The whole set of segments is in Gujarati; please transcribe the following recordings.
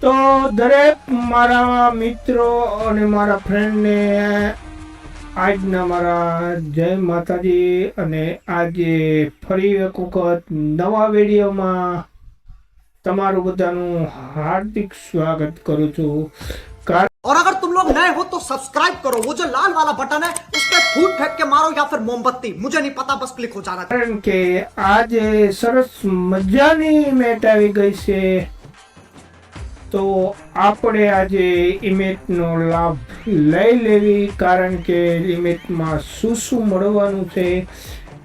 તો દરેક મારા મિત્રો અને મારા ફ્રેન્ડને આજના મારા જય માતાજી અને આજે ફરી એક વખત નવા વિડીયોમાં તમારું બધાનું હાર્દિક સ્વાગત કરું છું કારણ और अगर तुम लोग नए हो तो सब्सक्राइब करो वो जो लाल वाला बटन है उस पर फूट फेंक के मारो या फिर मोमबत्ती मुझे नहीं पता बस क्लिक हो जाना चाहिए કારણ કે આજે સરસ મજાની મેટ આવી ગઈ છે તો આપણે આજે ઇમેટનો લાભ લઈ લેવી, કારણ કે ઇમેટમાં શું શું મળવાનું છે,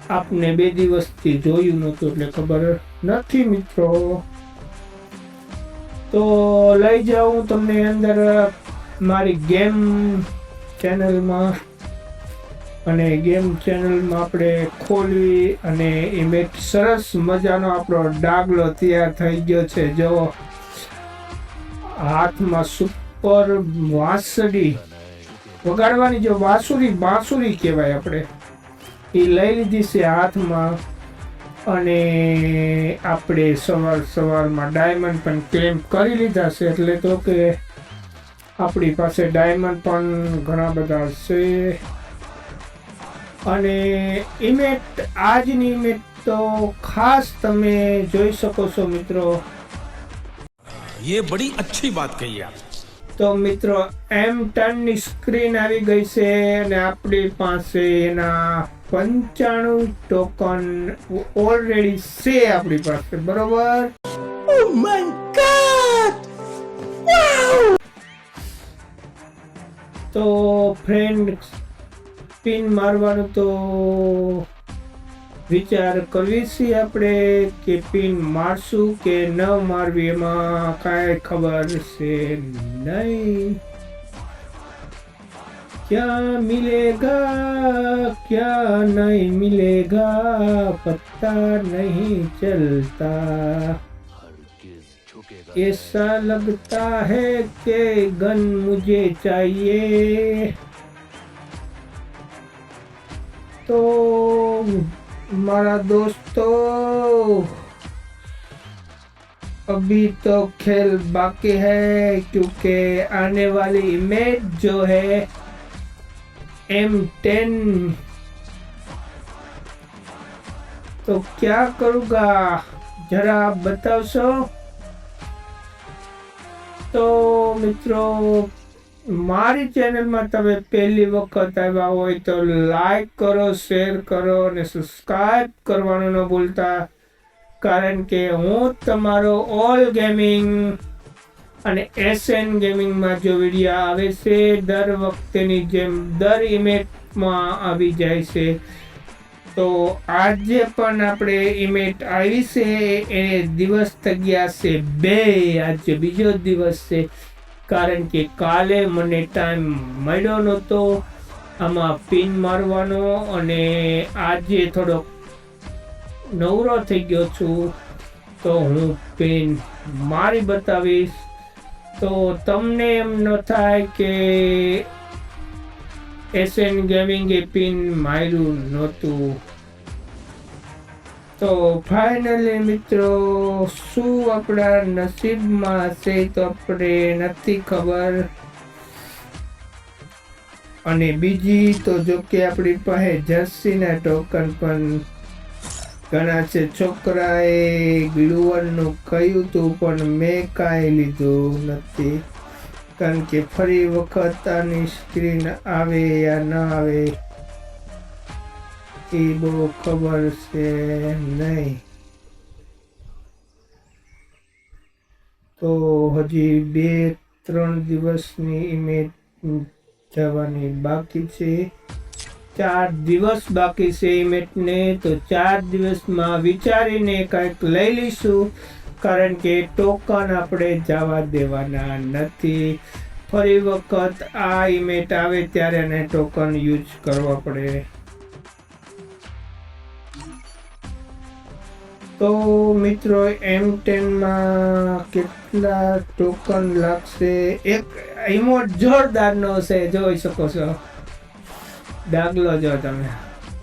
આપને બે દિવસથી જોયું નહોતું એટલે ખબર નથી મિત્રો. તો લઈ જાઉં તમને અંદર મારી ગેમ ચેનલમાં. અને ગેમ ચેનલમાં આપણે ખોલવી અને ઇમેટ સરસ મજાનો આપણો ડાગલો તૈયાર થઈ ગયો છે. જો હાથમાં સુપર વાંસળી વગાડવાની જે વાંસુરી બાંસુરી કહેવાય આપણે, એ લઈ લીધી છે હાથમાં અને આપણે સવાર સવારમાં ડાયમંડ પણ ક્લેમ કરી લીધા છે, એટલે તો કે આપણી પાસે ડાયમંડ પણ ઘણા બધા છે. અને ઇમેટ, આજની ઇમેટ તો ખાસ તમે જોઈ શકો છો મિત્રો ये बड़ी अच्छी बात कही आप તો મિત્રો એમ ટનની સ્ક્રીન આવી ગઈ છે અને આપણી પાસે એના પંચાણું ટોકન ઓલરેડી છે આપણી પાસે બરોબર તો ફ્રેન્ડ પિન મારવાનું તો વિચાર કરવી છે આપણે કે પિન મારશું કે ન મારવી એમાં કાંઈ ખબર છે નહીં क्या मिलेगा क्या नहीं मिलेगा पता नहीं चलता ऐसा लगता है कि गन मुझे चाहिए तो हमारा दोस्तों, अभी तो खेल बाकी है क्योंकि आने वाली इमेज जो है एम टेन तो क्या करूँगा? जरा बताओ सो। तो मित्रों મારી ચેનલમાં તમે પહેલી વખત આવ્યા હોય તો લાઈક કરો, શેર કરો અને સબસ્ક્રાઈબ કરવાનું ન ભૂલતા. કારણ કે હું તમારો ઓલ ગેમિંગ અને એસએન ગેમિંગમાં જો વીડિયો આવે છે, દર વખતેની જેમ દર ઇમેટમાં આવી જાય છે. તો આજે પણ આપણે ઇમેટ આવી છે, એ દિવસ થઈ ગયા છે બે. આજે બીજો દિવસ છે. કારણ કે કાલે મને ટાઈમ મળ્યો નહોતો. આમાં પિન મારવાનો અને આજે થોડો નવરો થઈ ગયો છું. તો હું પિન મારી બતાવીશ. તો તમને એમ ન થાય કે એસએન ગેમિંગે પિન માર્યું નહોતું. તો ફાઇનલી મિત્રો, શું આપણા નસીબમાં હશે તો આપણે નથી ખબર. અને બીજી તો જો કે આપણી પાસે જર્સીના ટોકન પણ ઘણા છે. છોકરાએ ગ્લુઅરનું કહ્યું હતું પણ મેં કાંઈ લીધું નથી. કારણ કે ફરી વખત આની સ્ક્રીન આવે યા ન આવે એ બહુ ખબર છે નહીં. તો હજી બે, ત્રણ દિવસની ઇમેજ જવાની બાકી છે. ચાર દિવસ બાકી છે ઇમેજને તો ચાર દિવસમાં વિચારીને કંઈક લઈ લઈશું. કારણ કે ટોકન આપણે જવા દેવાના નથી. ફરી વખત આ ઇમેટ આવે ત્યારે એને ટોકન યુઝ કરવા પડે. તો મિત્રો એમ ટેનમાં કેટલા ટોકન લાગશે? એક ઇમોટ જોરદારનો છે, જોઈ શકો છો. દાખલો જો તમે.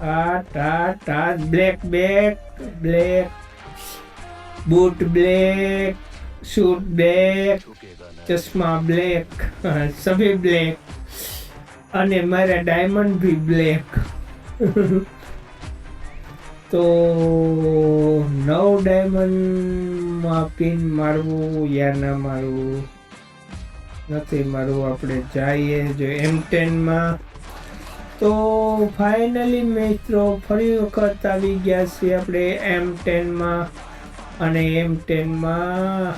આ ટા ટા black back black boot black suit black ચશ્મા બ્લેક સભી બ્લેક અને મારા ડાયમંડ ભી બ્લેક તો નવ ડાયમંડમાં પિન મારવું યા ના મારવું? નથી મારવું, આપણે જઈએ જો એમ ટેનમાં તો ફાઇનલી મિત્રો, ફરી વખત આવી ગયા છીએ આપણે એમ ટેનમાં અને એમ ટેનમાં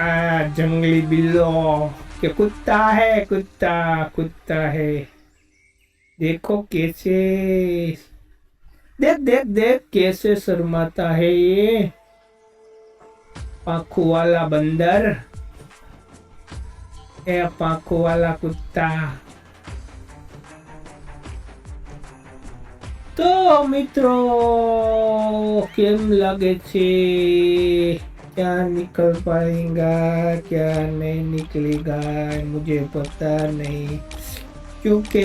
આ જંગલી બિલ્લો કે કુત્તા હે કુત્તા કુત્તા હે. દેખો કે છે देख देख देख कैसे शर्माता है ये पाखू वाला बंदर ए पाखू वाला कुत्ता તો મિત્રો કેમ લાગે છે क्या निकल पाएगा क्या नहीं निकलेगा मुझे पता नहीं क्योंकि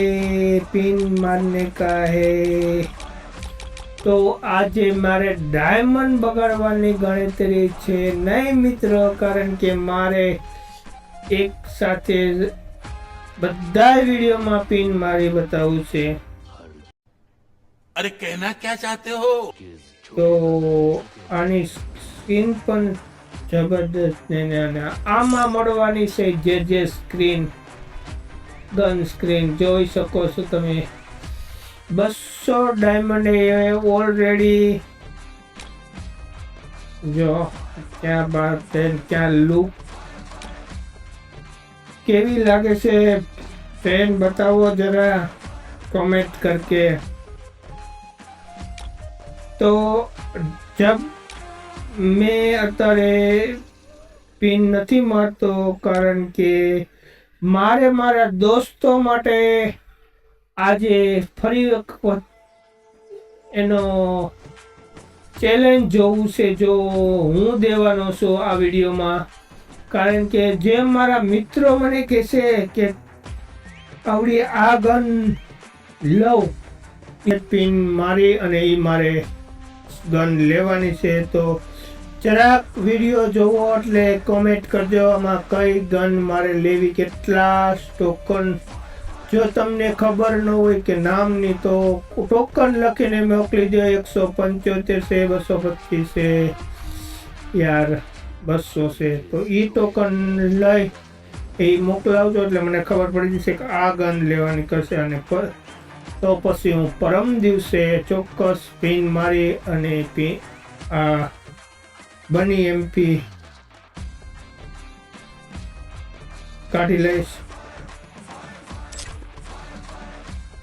पिन मारने का है તો આજે મારે ડાયમંડ બગાડવાની ગણતરી છે નહીં મિત્ર કારણ કે મારે એક સાથે બધા વિડીયોમાં પિન મારી બતાવું છે. અરે કહેના ક્યાં ચાહતે હો? તો આની સ્ક્રીન પણ જબરદસ્ત ને આમાં મળવાની છે જે જે સ્ક્રીન ગન સ્ક્રીન જોઈ શકો છો તમે. બસો ડાયમંડ ઓલરેડી જો ત્યારબાદ ક્યાં લુક કેવી લાગે છે? ફેન બતાવો જરા કોમેન્ટ કરકે. તો જબ મેં અત્યારે પિન નથી મારતો, કારણ કે મારે મારા દોસ્તો માટે આજે ફરી વખત એનો ચેલેન્જ જોવું છે, જો હું દેવાનો છું આ વિડીયોમાં. કારણ કે જે મારા મિત્રો મને કહેશે કે આવડી આ ગન લઉં પિન મારી અને એ મારે ગન લેવાની છે, તો જરાક વીડિયો જોવો એટલે કોમેન્ટ કરજો આમાં કઈ ગન મારે લેવી, કેટલા ટોકન જો તમને ખબર ન હોય કે નામની, તો ટોકન લખીને મોકલી દો, એકસો પંચોતેર છે, બસો પચીસ છે, યાર, બસો છે. તો એ ટોકન લઈ, એ મોકલાવજો એટલે મને ખબર પડી જશે કે આ ગન લેવાની કરશે અને તો પછી હું પરમ દિવસે ચોક્કસ પિન મારી અને પી, આ બની એમપી કાઢી લઈશ.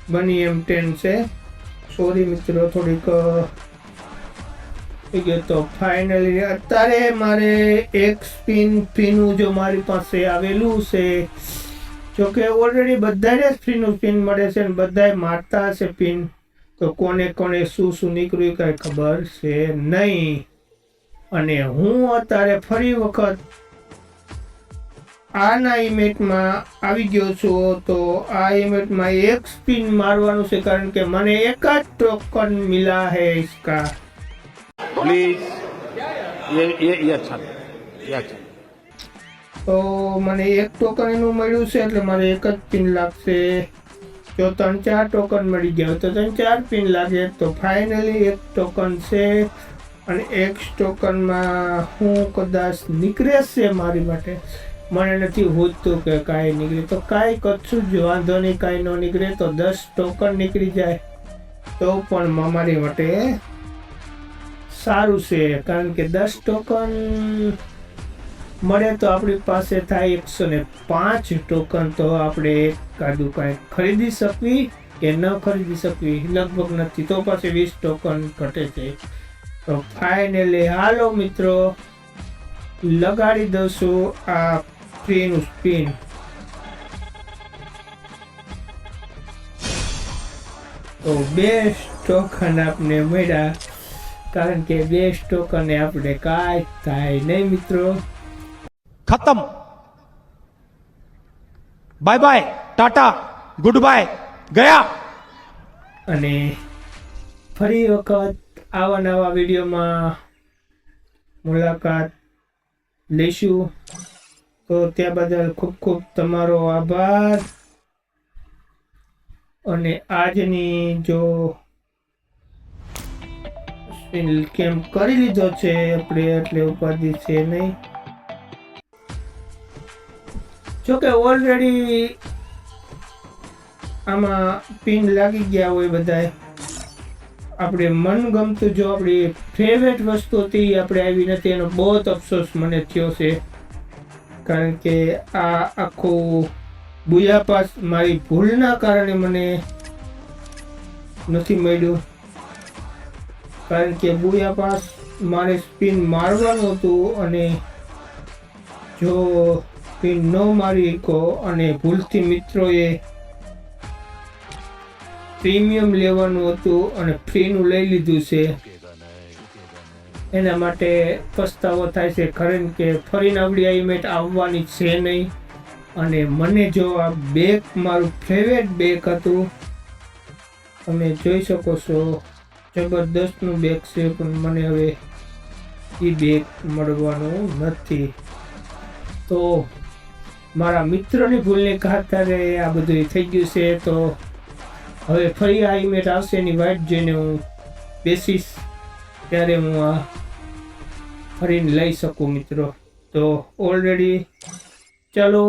બની એમ ટેન છે. સોરી મિત્રો, થોડીક ગયો તો ફાઇનલી અત્યારે મારે એક સ્પિન ફીનું જો મારી પાસે આવેલું છે, જોકે ઓલરેડી બધાને જ પિન મળે છે અને બધાય મારતા હશે પિન તો કોને કોને શું શું નીકળ્યું કાંઈ ખબર છે નહીં. અને હું અત્યારે ફરી વખત આના ઇમેટમાં આવી ગયો છું તો આ ઇમેટમાં એક સ્પિન મારવાનું છે કારણ કે મને એક જ ટોકન મિલા હે इसका प्लीज ये ये ये अच्छा नहीं ये अच्छा नहीं। તો મને એક ટોકન એનું મળ્યું છે એટલે મારે એક જ પિન લાગશે જો ત્રણ ચાર ટોકન મળી ગયા હોય તો ત્રણ ચાર પિન લાગે તો ફાઇનલી એક ટોકન છે અને એક ટોકનમાં હું કદાચ નીકળે છે મારી માટે મને નથી હોતું કે કાંઈ નીકળે. તો કાંઈ કચ્છું જ વાંધો નહીં, કાંઈ ન નીકળે. તો દસ ટોકન નીકળી જાય. તો પણ અમારી માટે સારું છે, કારણ કે દસ ટોકન મળે તો આપણી પાસે થાય એકસો ને પાંચ ટોકન. તો આપણે કાદુ કાંઈ ખરીદી શકવી કે ન ખરીદી શકવી? લગભગ નથી. તો પાસે વીસ ટોકન ઘટે છે. તો ફાઇનલી હાલો મિત્રો, લગાડી દઉં આ spin, spin. તો બે ટોકન આપને મળ્યા. કારણ કે બે ટોકને આપણે કાંઈ થાય નહીં મિત્રો. ખતમ. Bye bye tata good bye ગયા. અને ફરી વખત આવા નવા વિડીયોમાં મુલાકાત લઈશું. તો ત્યાં બદલ ખૂબ ખૂબ તમારો આભાર. અને આજની જો કેમ્પ કરી લીધો છે આપણે એટલે ઉપાધિ છે નહીં. જોકે ઓલરેડી આમાં પિન લાગી ગયા હોય બધાએ આપણે મનગમતું જો આપણી ફેવરેટ વસ્તુ હતી આપણે આવી નથી, એનો બહુ અફસોસ મને થયો છે. કારણ કે આ આખું બુયાપાસ મારી ભૂલના કારણે મને નથી મળ્યું. કારણ કે બુયાપાસ મારે સ્પિન મારવાનું હતું અને જો સ્પિન ન મારી શકો અને ભૂલથી મિત્રોએ પ્રીમિયમ લેવાનું હતું અને ફ્રીનું લઈ લીધું છે. એના માટે પસ્તાવો થાય છે. ખરેન કે ફરીને આવડી આ આવવાની છે નહીં. અને મને જો આ બેગ, મારું ફેવરેટ બેગ હતું, તમે જોઈ શકો છો. જબરદસ્તનું બેગ છે, પણ મને હવે એ બેગ મળવાનું નથી. તો મારા મિત્રોની ભૂલને ખાતરે આ બધું થઈ ગયું છે. તો હવે ફરી આ ઇમેજ આવશે એની વાઇટ જોઈને હું બેસીશ. ત્યારે હું આ ફરીને લઈ શકું મિત્રો. તો ઓલરેડી ચાલો